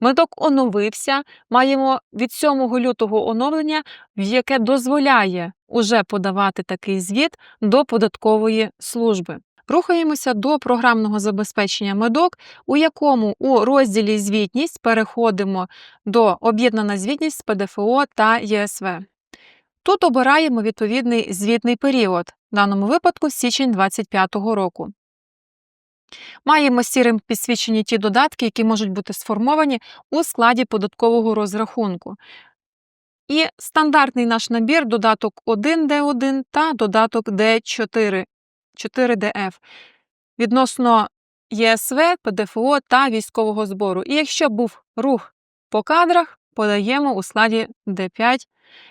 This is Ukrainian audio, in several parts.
Медок оновився. Маємо від 7 лютого оновлення, яке дозволяє уже подавати такий звіт до податкової служби. Рухаємося до програмного забезпечення медок, у якому у розділі звітність переходимо до об'єднана звітність з ПДФО та ЄСВ. Тут обираємо відповідний звітний період, в даному випадку січень 2025 року. Маємо сірим підсвічені ті додатки, які можуть бути сформовані у складі податкового розрахунку. І стандартний наш набір додаток 1D1 та додаток D4 4DF відносно ЄСВ, ПДФО та військового збору. І якщо був рух по кадрах, подаємо у складі D5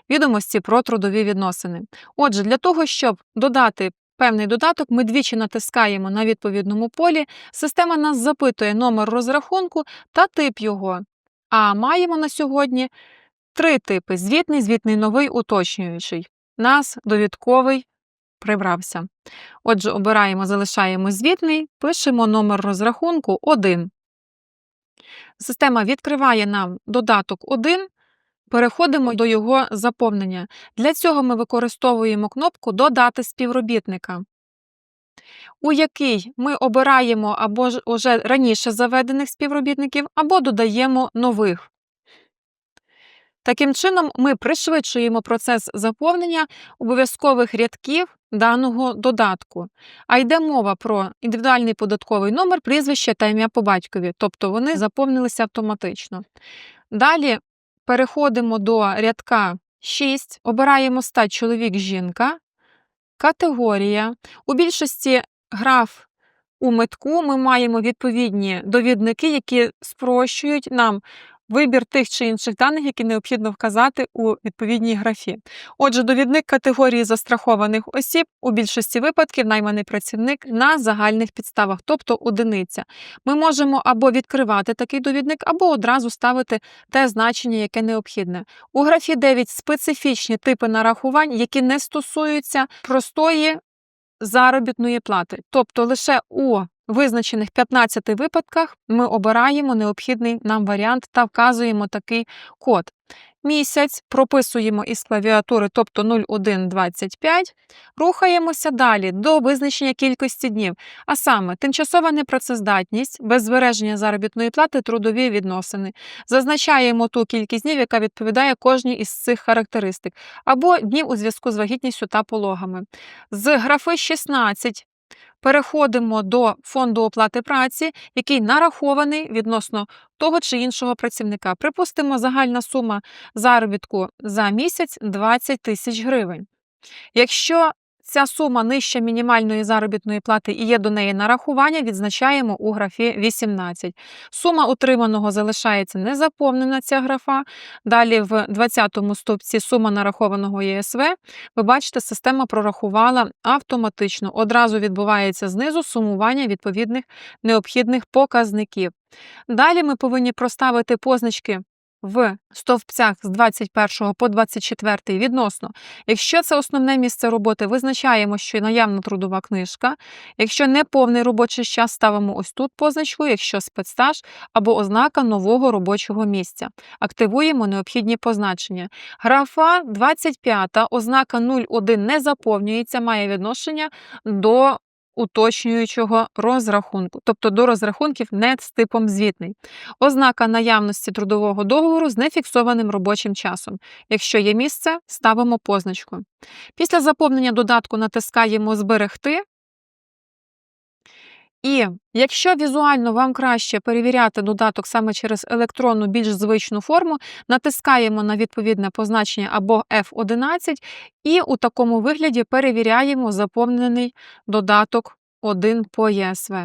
відомості про трудові відносини. Отже, для того, щоб додати певний додаток, ми двічі натискаємо на відповідному полі. Система нас запитує номер розрахунку та тип його. А маємо на сьогодні три типи: звітний, звітний новий, уточнюючий. Нас довідковий прибрався. Отже, обираємо, залишаємо звітний, пишемо номер розрахунку 1. Система відкриває нам додаток 1, переходимо до його заповнення. Для цього ми використовуємо кнопку Додати співробітника, у який ми обираємо або ж уже раніше заведених співробітників, або додаємо нових. Таким чином, ми пришвидшуємо процес заповнення обов'язкових рядків даного додатку. А йде мова про індивідуальний податковий номер, прізвище та ім'я по батькові, тобто вони заповнилися автоматично. Далі переходимо до рядка 6, обираємо стать чоловік-жінка, категорія. У більшості граф у метку ми маємо відповідні довідники, які спрощують нам вибір тих чи інших даних, які необхідно вказати у відповідній графі. Отже, довідник категорії застрахованих осіб у більшості випадків найманий працівник на загальних підставах, тобто одиниця. Ми можемо або відкривати такий довідник, або одразу ставити те значення, яке необхідне. У графі 9 специфічні типи нарахувань, які не стосуються простої заробітної плати, тобто лише у визначених 15 випадках ми обираємо необхідний нам варіант та вказуємо такий код. Місяць прописуємо із клавіатури, тобто 0125, рухаємося далі до визначення кількості днів, а саме тимчасова непрацездатність, без збереження заробітної плати, трудові відносини. Зазначаємо ту кількість днів, яка відповідає кожній із цих характеристик, або днів у зв'язку з вагітністю та пологами. З графи 16 переходимо до фонду оплати праці, який нарахований відносно того чи іншого працівника. Припустимо, загальна сума заробітку за місяць 20 тисяч гривень. Якщо ця сума нижча мінімальної заробітної плати і є до неї нарахування, відзначаємо у графі 18. Сума утриманого залишається незаповнена ця графа. Далі в 20 стовпці сума нарахованого ЄСВ. Ви бачите, система прорахувала автоматично. Одразу відбувається знизу сумування відповідних необхідних показників. Далі ми повинні проставити позначки в стовпцях з 21 по 24 відносно, якщо це основне місце роботи, визначаємо, що наявна трудова книжка. Якщо не повний робочий час, ставимо ось тут позначку, якщо спецстаж або ознака нового робочого місця. Активуємо необхідні позначення. Графа 25, ознака 01 не заповнюється, має відношення до уточнюючого розрахунку, тобто до розрахунків не з типом звітний. Ознака наявності трудового договору з нефіксованим робочим часом. Якщо є місце, ставимо позначку. Після заповнення додатку натискаємо Зберегти. І якщо візуально вам краще перевіряти додаток саме через електронну більш звичну форму, натискаємо на відповідне позначення або F11 і у такому вигляді перевіряємо заповнений додаток 1 по ЄСВ.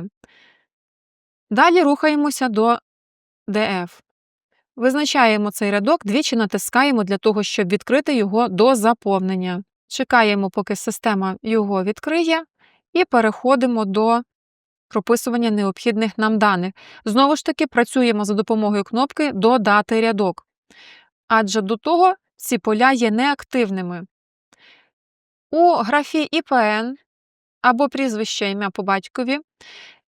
Далі рухаємося до DF. Визначаємо цей рядок, двічі натискаємо для того, щоб відкрити його до заповнення. Чекаємо, поки система його відкриє, і переходимо до прописування необхідних нам даних. Знову ж таки, працюємо за допомогою кнопки Додати рядок. Адже до того ці поля є неактивними. У графі ІПН або прізвище ім'я по батькові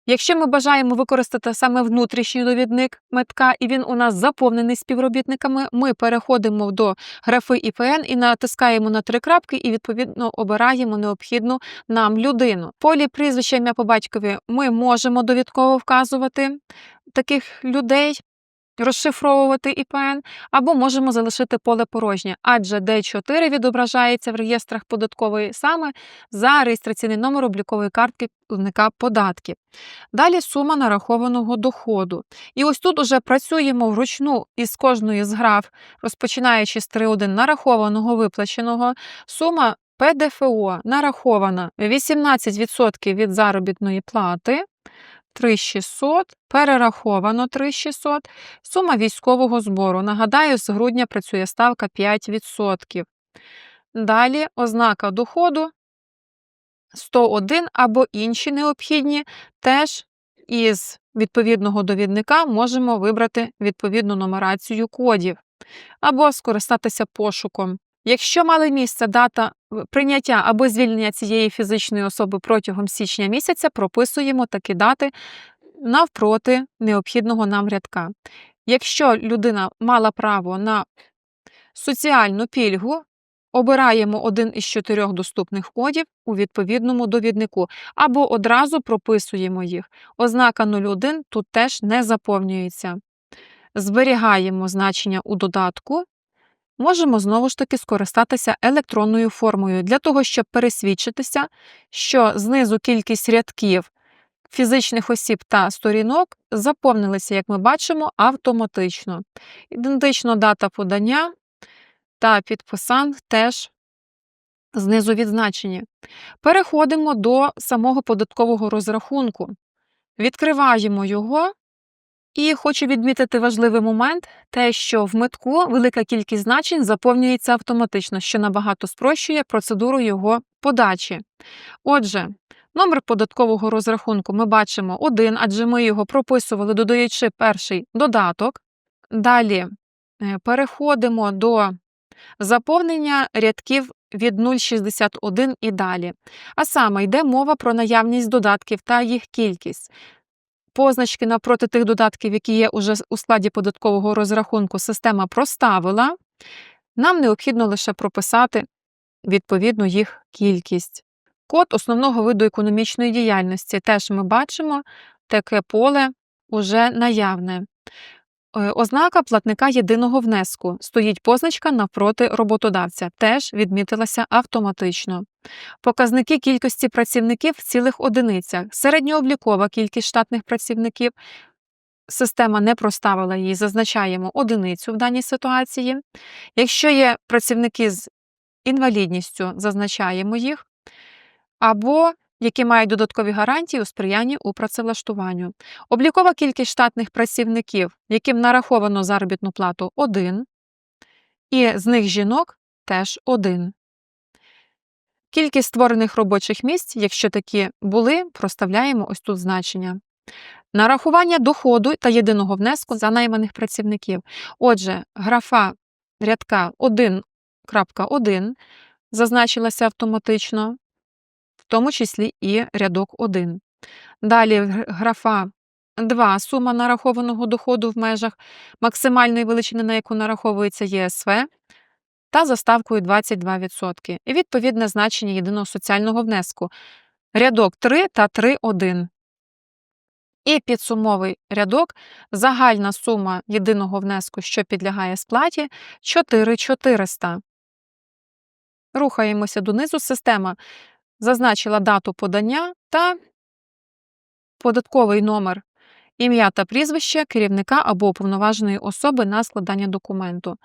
Якщо ми бажаємо використати саме внутрішній довідник метка, і він у нас заповнений співробітниками, ми переходимо до графи ІПН і натискаємо на три крапки, і відповідно обираємо необхідну нам людину. В полі прізвища ім'я по батькові ми можемо довідково вказувати таких людей. Розшифровувати ІПН або можемо залишити поле порожнє, адже Д4 відображається в реєстрах податкової саме за реєстраційний номер облікової картки платника податків. Далі сума нарахованого доходу. І ось тут уже працюємо вручну із кожної з граф, розпочинаючи з 3.1 нарахованого виплаченого. Сума ПДФО нарахована 18% від заробітної плати. 3600, перераховано 3600, сума військового збору. Нагадаю, з грудня працює ставка 5%. Далі ознака доходу 101 або інші необхідні, теж із відповідного довідника можемо вибрати відповідну нумерацію кодів або скористатися пошуком. Якщо мали місце дата прийняття або звільнення цієї фізичної особи протягом січня місяця, прописуємо такі дати навпроти необхідного нам рядка. Якщо людина мала право на соціальну пільгу, обираємо один із чотирьох доступних кодів у відповідному довіднику, або одразу прописуємо їх. Ознака 01 тут теж не заповнюється. Зберігаємо значення у додатку. Можемо знову ж таки скористатися електронною формою для того, щоб пересвідчитися, що знизу кількість рядків фізичних осіб та сторінок заповнилися, як ми бачимо, автоматично. Ідентично дата подання та підписан теж знизу відзначені. Переходимо до самого податкового розрахунку. Відкриваємо його. І хочу відмітити важливий момент: те, що в метку велика кількість значень заповнюється автоматично, що набагато спрощує процедуру його подачі. Отже, номер податкового розрахунку ми бачимо один, адже ми його прописували, додаючи перший додаток. Далі е, переходимо до заповнення рядків від 0,61 і далі. А саме йде мова про наявність додатків та їх кількість позначки навпроти тих додатків, які є уже у складі податкового розрахунку, система проставила, нам необхідно лише прописати відповідну їх кількість. Код основного виду економічної діяльності теж ми бачимо таке поле уже наявне. Е, ознака платника єдиного внеску. Стоїть позначка навпроти роботодавця, теж відмітилася автоматично. Показники кількості працівників в цілих одиницях. Середньооблікова кількість штатних працівників. Система не проставила її, зазначаємо одиницю в даній ситуації. Якщо є працівники з інвалідністю, зазначаємо їх. Або які мають додаткові гарантії у сприянні у працевлаштуванню. Облікова кількість штатних працівників, яким нараховано заробітну плату 1, і з них жінок теж 1. Кількість створених робочих місць, якщо такі були, проставляємо ось тут значення. Нарахування доходу та єдиного внеску за найманих працівників. Отже, графа рядка 1.1 зазначилася автоматично тому числі і рядок 1. Далі графа 2 сума нарахованого доходу в межах максимальної величини, на яку нараховується ЄСВ, та заставкою 22%. І відповідне значення єдиного соціального внеску. Рядок 3 та 3,1. І підсумовий рядок загальна сума єдиного внеску, що підлягає сплаті 4400. Рухаємося донизу. Система зазначила дату подання та податковий номер, ім'я та прізвище керівника або уповноваженої особи на складання документу.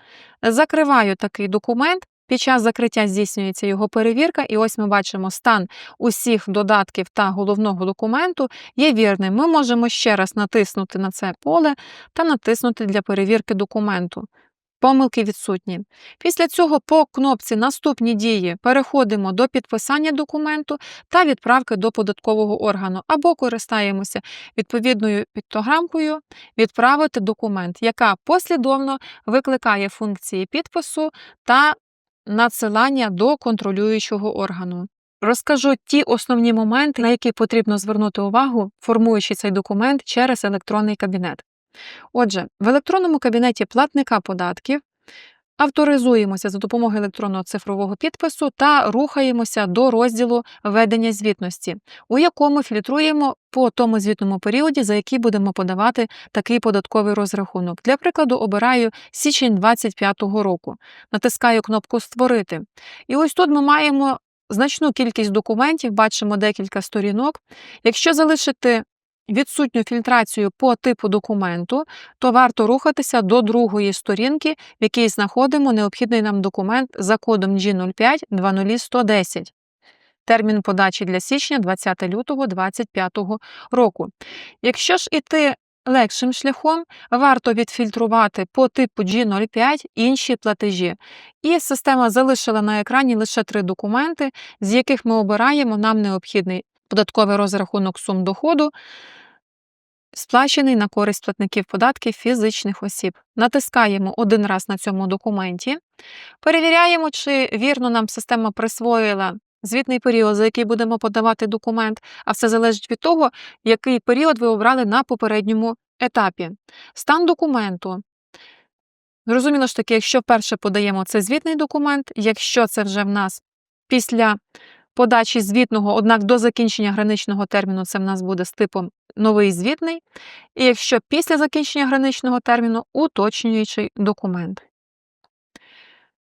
Закриваю такий документ. Під час закриття здійснюється його перевірка, і ось ми бачимо стан усіх додатків та головного документу є вірним. Ми можемо ще раз натиснути на це поле та натиснути для перевірки документу. Помилки відсутні. Після цього по кнопці Наступні дії переходимо до підписання документу та відправки до податкового органу, або користаємося відповідною піктограмкою Відправити документ, яка послідовно викликає функції підпису та надсилання до контролюючого органу. Розкажу ті основні моменти, на які потрібно звернути увагу, формуючи цей документ через електронний кабінет. Отже, в електронному кабінеті платника податків авторизуємося за допомогою електронного цифрового підпису та рухаємося до розділу ведення звітності, у якому фільтруємо по тому звітному періоді, за який будемо подавати такий податковий розрахунок. Для прикладу, обираю січень 2025 року, натискаю кнопку Створити. І ось тут ми маємо значну кількість документів, бачимо декілька сторінок. Якщо залишити відсутню фільтрацію по типу документу, то варто рухатися до другої сторінки, в якій знаходимо необхідний нам документ за кодом G05 20110. Термін подачі для січня 20 лютого 2025 року. Якщо ж іти легшим шляхом, варто відфільтрувати по типу G05 інші платежі. І система залишила на екрані лише три документи, з яких ми обираємо нам необхідний податковий розрахунок сум доходу, сплачений на користь платників податків фізичних осіб. Натискаємо один раз на цьому документі, перевіряємо, чи вірно нам система присвоїла звітний період, за який будемо подавати документ, а все залежить від того, який період ви обрали на попередньому етапі. Стан документу. Зрозуміло ж таки, якщо вперше подаємо це звітний документ, якщо це вже в нас після подачі звітного, однак до закінчення граничного терміну це в нас буде з типом новий звітний, і якщо після закінчення граничного терміну уточнюючий документ.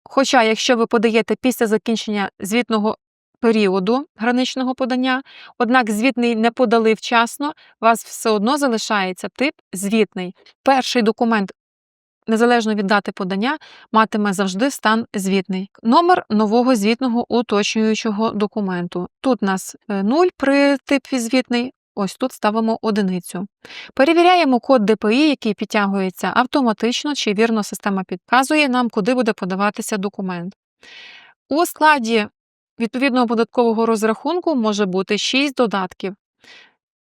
Хоча, якщо ви подаєте після закінчення звітного періоду граничного подання, однак звітний не подали вчасно, у вас все одно залишається тип звітний. Перший документ, незалежно від дати подання, матиме завжди стан звітний. Номер нового звітного уточнюючого документу. Тут у нас 0 при типі звітний. Ось тут ставимо одиницю. Перевіряємо код ДПІ, який підтягується автоматично, чи вірно система підказує нам, куди буде подаватися документ. У складі відповідного податкового розрахунку може бути 6 додатків.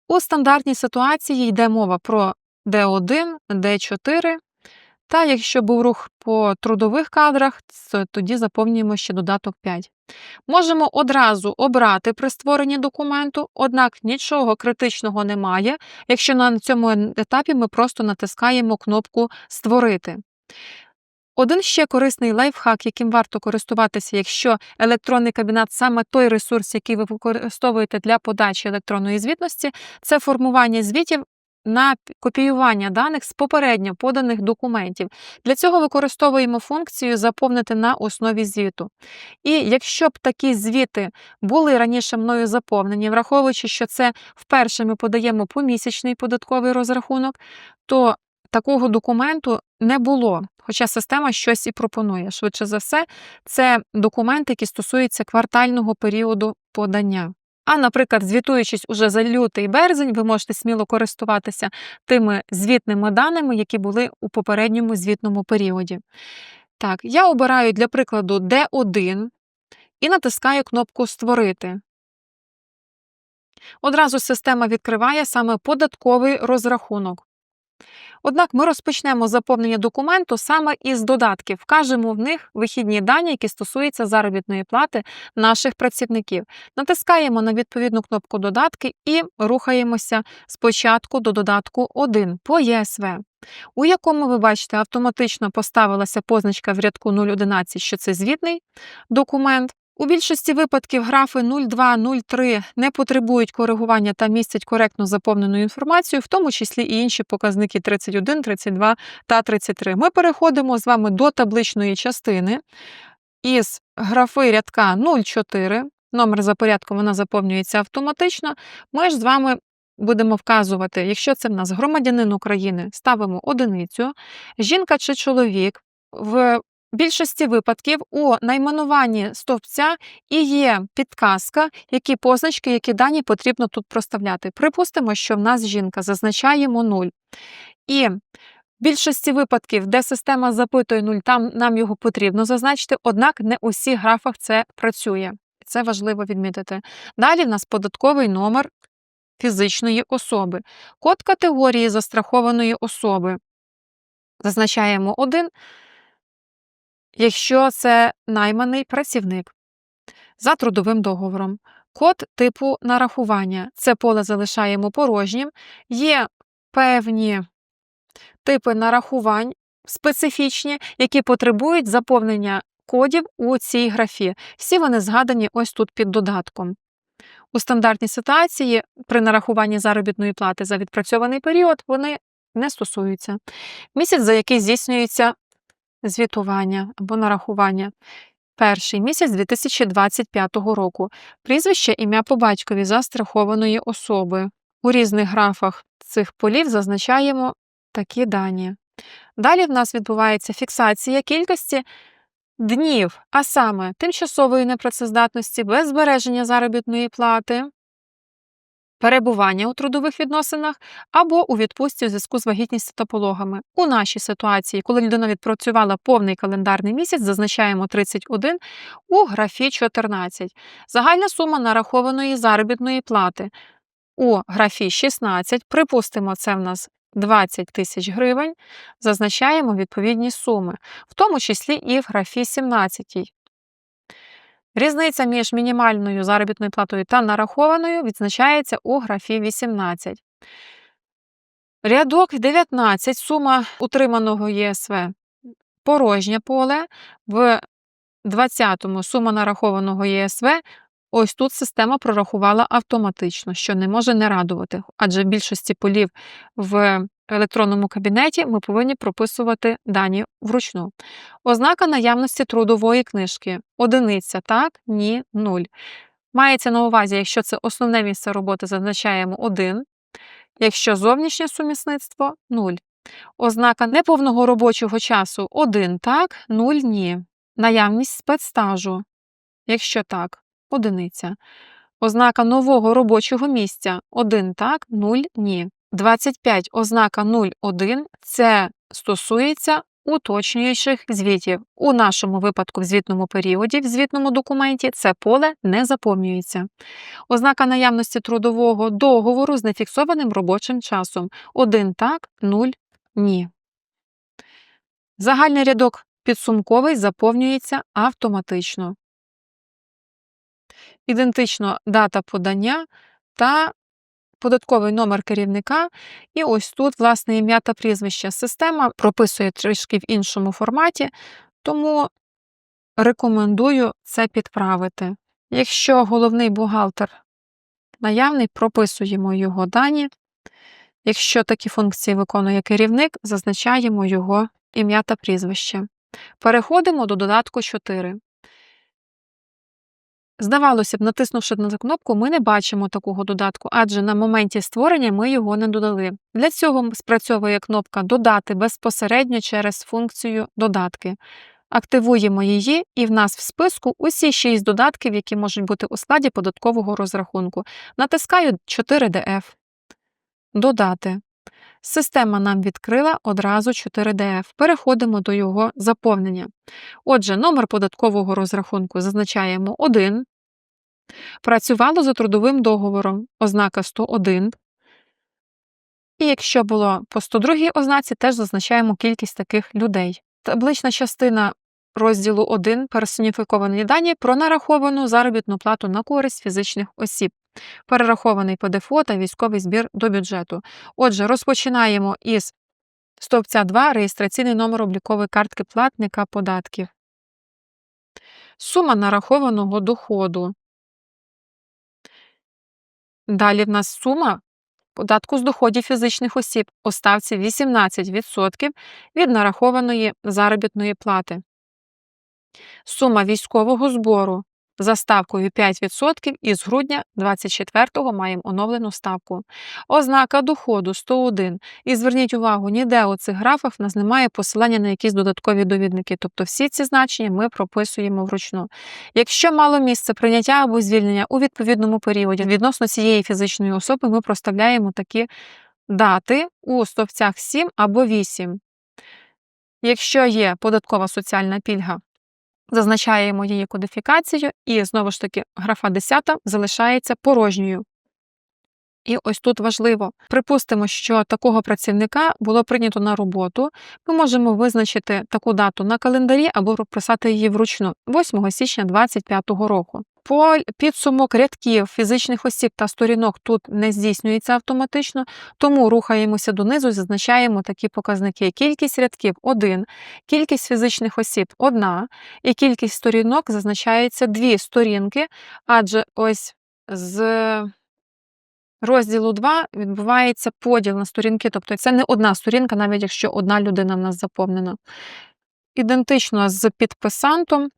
У стандартній ситуації йде мова про D1, D4, та якщо був рух по трудових кадрах, то тоді заповнюємо ще додаток 5. Можемо одразу обрати при створенні документу, однак нічого критичного немає, якщо на цьому етапі ми просто натискаємо кнопку Створити. Один ще корисний лайфхак, яким варто користуватися, якщо електронний кабінет саме той ресурс, який ви використовуєте для подачі електронної звітності, це формування звітів на копіювання даних з попередньо поданих документів. Для цього використовуємо функцію заповнити на основі звіту. І якщо б такі звіти були раніше мною заповнені, враховуючи, що це вперше ми подаємо помісячний податковий розрахунок, то такого документу не було. Хоча система щось і пропонує. Швидше за все, це документи, які стосуються квартального періоду подання. А, наприклад, звітуючись уже за лютий березень, ви можете сміло користуватися тими звітними даними, які були у попередньому звітному періоді. Так, я обираю для прикладу D1 і натискаю кнопку Створити. Одразу система відкриває саме податковий розрахунок. Однак ми розпочнемо заповнення документу саме із додатків, вкажемо в них вихідні дані, які стосуються заробітної плати наших працівників. Натискаємо на відповідну кнопку Додатки і рухаємося спочатку до додатку 1 по ЄСВ. У якому ви бачите, автоматично поставилася позначка в рядку 011, що це звітний документ. У більшості випадків графи 02, 03 не потребують коригування та містять коректно заповнену інформацію, в тому числі і інші показники 31, 32 та 33. Ми переходимо з вами до табличної частини із графи рядка 04. Номер за порядком вона заповнюється автоматично. Ми ж з вами будемо вказувати, якщо це в нас громадянин України, ставимо одиницю, жінка чи чоловік. В більшості випадків у найменуванні стовпця і є підказка, які позначки, які дані потрібно тут проставляти. Припустимо, що в нас жінка зазначаємо 0. І в більшості випадків, де система запитує 0, там нам його потрібно зазначити, однак не у всіх графах це працює. Це важливо відмітити. Далі в нас податковий номер фізичної особи, код категорії застрахованої особи. Зазначаємо 1 якщо це найманий працівник за трудовим договором. Код типу нарахування. Це поле залишаємо порожнім. Є певні типи нарахувань специфічні, які потребують заповнення кодів у цій графі. Всі вони згадані ось тут під додатком. У стандартній ситуації при нарахуванні заробітної плати за відпрацьований період вони не стосуються. Місяць, за який здійснюється звітування або нарахування. Перший місяць 2025 року. Прізвище ім'я по батькові застрахованої особи. У різних графах цих полів зазначаємо такі дані. Далі в нас відбувається фіксація кількості днів, а саме тимчасової непрацездатності без збереження заробітної плати, перебування у трудових відносинах або у відпустці у зв'язку з вагітністю та пологами. У нашій ситуації, коли людина відпрацювала повний календарний місяць, зазначаємо 31 у графі 14. Загальна сума нарахованої заробітної плати у графі 16, припустимо, це в нас 20 тисяч гривень, зазначаємо відповідні суми, в тому числі і в графі 17. Різниця між мінімальною заробітною платою та нарахованою відзначається у графі 18. Рядок 19. Сума утриманого ЄСВ порожнє поле. В 20-му сума нарахованого ЄСВ. Ось тут система прорахувала автоматично, що не може не радувати, адже в більшості полів в електронному кабінеті ми повинні прописувати дані вручну. Ознака наявності трудової книжки. Одиниця, так, ні, нуль. Мається на увазі, якщо це основне місце роботи, зазначаємо 1, якщо зовнішнє сумісництво 0. Ознака неповного робочого часу 1 так, 0 ні. Наявність спецстажу. Якщо так, одиниця. Ознака нового робочого місця 1 так, 0 ні. 25 ознака 0,1 це стосується уточнюючих звітів. У нашому випадку в звітному періоді, в звітному документі, це поле не заповнюється. Ознака наявності трудового договору з нефіксованим робочим часом. 1 так, 0 ні. Загальний рядок підсумковий заповнюється автоматично. Ідентично дата подання та податковий номер керівника, і ось тут, власне, ім'я та прізвище. Система прописує трішки в іншому форматі, тому рекомендую це підправити. Якщо головний бухгалтер наявний, прописуємо його дані. Якщо такі функції виконує керівник, зазначаємо його ім'я та прізвище. Переходимо до додатку 4. Здавалося б, натиснувши на кнопку, ми не бачимо такого додатку, адже на моменті створення ми його не додали. Для цього спрацьовує кнопка Додати безпосередньо через функцію Додатки. Активуємо її, і в нас в списку усі шість додатків, які можуть бути у складі податкового розрахунку. Натискаю 4DF. Додати. Система нам відкрила одразу 4DF. Переходимо до його заповнення. Отже, номер податкового розрахунку зазначаємо 1. Працювало за трудовим договором, ознака 101. І якщо було по 102 ознаці, теж зазначаємо кількість таких людей. Таблична частина розділу 1 персоніфіковані дані про нараховану заробітну плату на користь фізичних осіб перерахований ПДФО та військовий збір до бюджету. Отже, розпочинаємо із стовпця 2 реєстраційний номер облікової картки платника податків. Сума нарахованого доходу. Далі в нас сума податку з доходів фізичних осіб у ставці 18% від нарахованої заробітної плати. Сума військового збору за ставкою 5% і з грудня 24-го маємо оновлену ставку. Ознака доходу 101. І зверніть увагу, ніде у цих графах в нас немає посилання на якісь додаткові довідники, тобто всі ці значення ми прописуємо вручну. Якщо мало місце прийняття або звільнення у відповідному періоді відносно цієї фізичної особи, ми проставляємо такі дати у стовпцях 7 або 8. Якщо є податкова соціальна пільга Зазначаємо її кодифікацію, і знову ж таки графа 10 залишається порожньою. І ось тут важливо, припустимо, що такого працівника було прийнято на роботу, ми можемо визначити таку дату на календарі або прописати її вручну 8 січня 2025 року. По підсумок рядків фізичних осіб та сторінок тут не здійснюється автоматично, тому рухаємося донизу, зазначаємо такі показники. Кількість рядків 1, кількість фізичних осіб 1, і кількість сторінок зазначається 2 сторінки, адже ось з розділу 2 відбувається поділ на сторінки, тобто це не одна сторінка, навіть якщо одна людина в нас заповнена. Ідентично з підписантом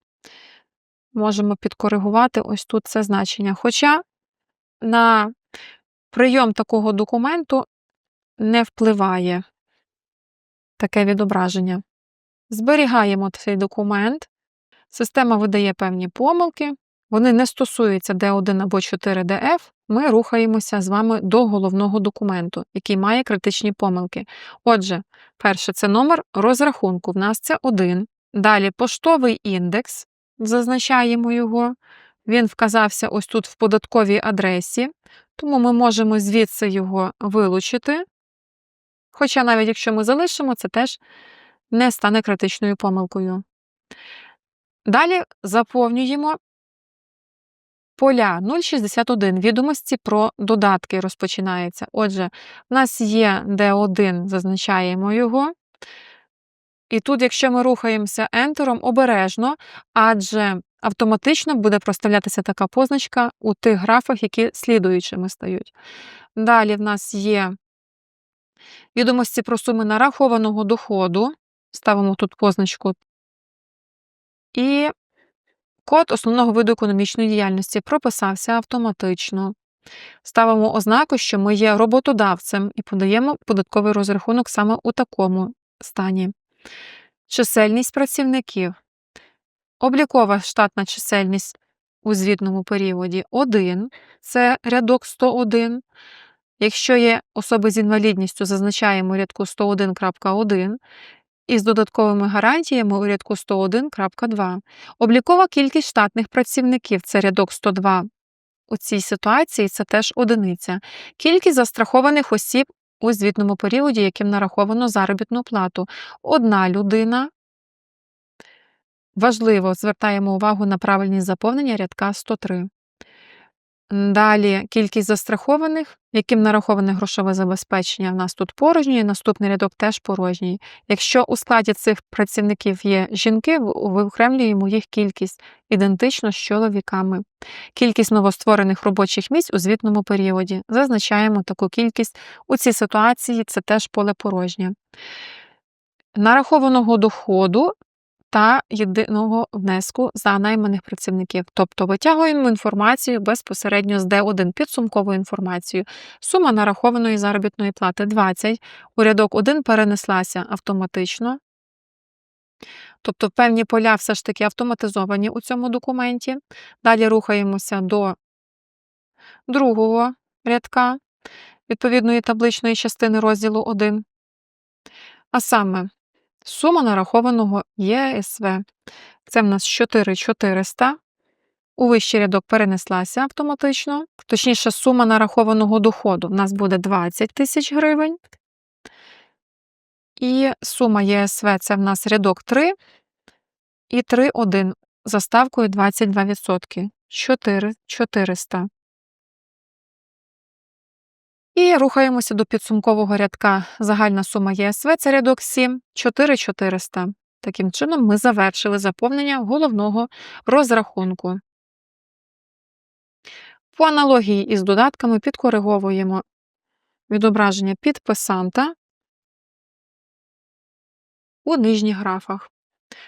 можемо підкоригувати ось тут це значення. Хоча на прийом такого документу не впливає таке відображення. Зберігаємо цей документ, система видає певні помилки, вони не стосуються D1 або 4DF, ми рухаємося з вами до головного документу, який має критичні помилки. Отже, перше це номер розрахунку, в нас це 1. Далі поштовий індекс, зазначаємо його. Він вказався ось тут в податковій адресі, тому ми можемо звідси його вилучити. Хоча навіть якщо ми залишимо, це теж не стане критичною помилкою. Далі заповнюємо поля 061. Відомості про додатки розпочинається. Отже, в нас є D1, зазначаємо його. І тут, якщо ми рухаємося ентером, обережно, адже автоматично буде проставлятися така позначка у тих графах, які слідуючими стають. Далі в нас є відомості про суми нарахованого доходу. Ставимо тут позначку. І код основного виду економічної діяльності прописався автоматично. Ставимо ознаку, що ми є роботодавцем і подаємо податковий розрахунок саме у такому стані. Чисельність працівників. Облікова штатна чисельність у звітному періоді 1, це рядок 101. Якщо є особи з інвалідністю, зазначаємо рядку 101.1 і з додатковими гарантіями у рядку 101.2. Облікова кількість штатних працівників це рядок 102. У цій ситуації це теж одиниця. Кількість застрахованих осіб у звітному періоді, яким нараховано заробітну плату. Одна людина. Важливо, звертаємо увагу на правильність заповнення рядка 103. Далі кількість застрахованих, яким нараховане грошове забезпечення, в нас тут порожній, наступний рядок теж порожній. Якщо у складі цих працівників є жінки, виокремлюємо їх кількість ідентично з чоловіками. Кількість новостворених робочих місць у звітному періоді. Зазначаємо таку кількість. У цій ситуації це теж поле порожнє. Нарахованого доходу та єдиного внеску за найманих працівників. Тобто витягуємо інформацію безпосередньо з Д1 підсумкову інформацію. Сума нарахованої заробітної плати 20. У рядок 1 перенеслася автоматично. Тобто певні поля все ж таки автоматизовані у цьому документі. Далі рухаємося до другого рядка відповідної табличної частини розділу 1. А саме Сума нарахованого ЄСВ. Це в нас 4400. У вищий рядок перенеслася автоматично. Точніше, сума нарахованого доходу в нас буде 20 тисяч гривень. І сума ЄСВ це в нас рядок 3 і 3,1 за ставкою 22%. 4400. І рухаємося до підсумкового рядка. Загальна сума ЄСВ це рядок 7, 4400. Таким чином, ми завершили заповнення головного розрахунку. По аналогії із додатками підкориговуємо відображення підписанта у нижніх графах.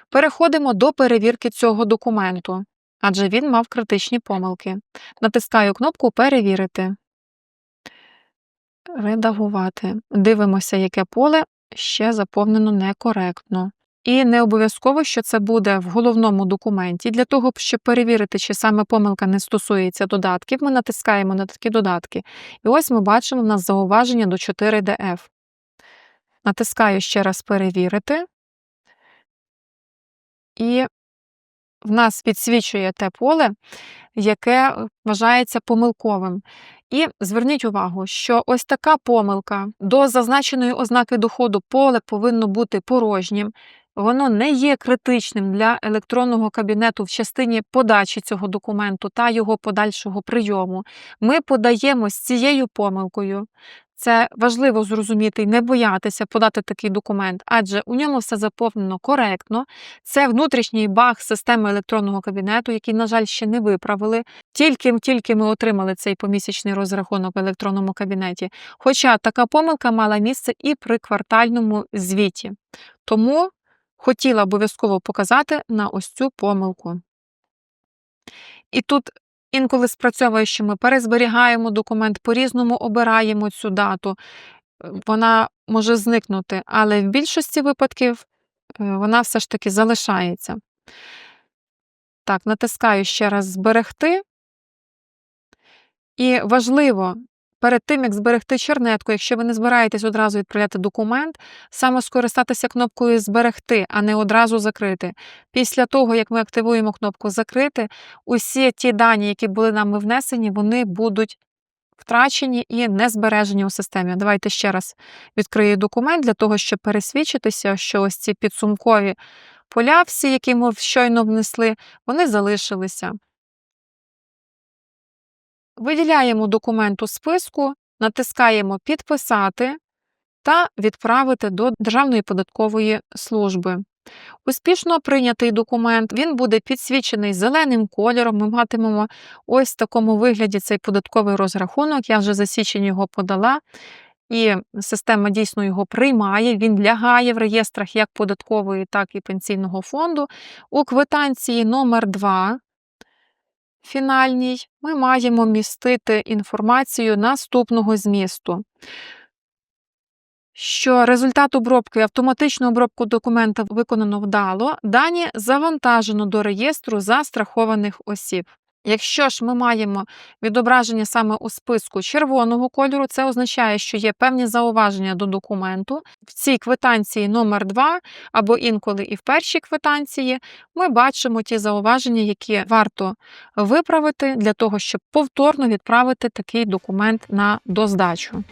Переходимо до перевірки цього документу, адже він мав критичні помилки. Натискаю кнопку Перевірити. Редагувати. Дивимося, яке поле ще заповнено некоректно. І не обов'язково, що це буде в головному документі. Для того, щоб перевірити, чи саме помилка не стосується додатків, ми натискаємо на такі додатки. І ось ми бачимо в нас зауваження до 4DF. Натискаю ще раз перевірити. І в нас підсвічує те поле, яке вважається помилковим. І зверніть увагу, що ось така помилка до зазначеної ознаки доходу поле повинно бути порожнім. воно не є критичним для електронного кабінету в частині подачі цього документу та його подальшого прийому, ми подаємо з цією помилкою. Це важливо зрозуміти і не боятися подати такий документ, адже у ньому все заповнено коректно. Це внутрішній баг системи електронного кабінету, який, на жаль, ще не виправили. Тільки тільки ми отримали цей помісячний розрахунок в електронному кабінеті. Хоча така помилка мала місце і при квартальному звіті. Тому хотіла обов'язково показати на ось цю помилку. І тут інколи спрацьовує, що ми перезберігаємо документ, по-різному обираємо цю дату. Е, Вона може зникнути, але в більшості випадків е, вона все ж таки залишається. Так, натискаю ще раз зберегти. І важливо, перед тим, як зберегти чернетку, якщо ви не збираєтесь одразу відправляти документ, саме скористатися кнопкою Зберегти, а не одразу закрити. Після того, як ми активуємо кнопку Закрити, усі ті дані, які були нами внесені, вони будуть втрачені і не збережені у системі. Давайте ще раз відкрию документ для того, щоб пересвідчитися, що ось ці підсумкові поля, всі, які ми щойно внесли, вони залишилися. Виділяємо документ у списку, натискаємо Підписати та відправити до Державної податкової служби. Успішно прийнятий документ, він буде підсвічений зеленим кольором. Ми матимемо ось в такому вигляді цей податковий розрахунок. Я вже за січень його подала, і система дійсно його приймає. Він лягає в реєстрах як податкової, так і пенсійного фонду. У квитанції номер 2 фінальній ми маємо містити інформацію наступного змісту. Що результат обробки, автоматичну обробку документа виконано вдало, дані завантажено до реєстру застрахованих осіб. Якщо ж ми маємо відображення саме у списку червоного кольору, це означає, що є певні зауваження до документу. В цій квитанції номер 2 або інколи і в першій квитанції ми бачимо ті зауваження, які варто виправити для того, щоб повторно відправити такий документ на доздачу.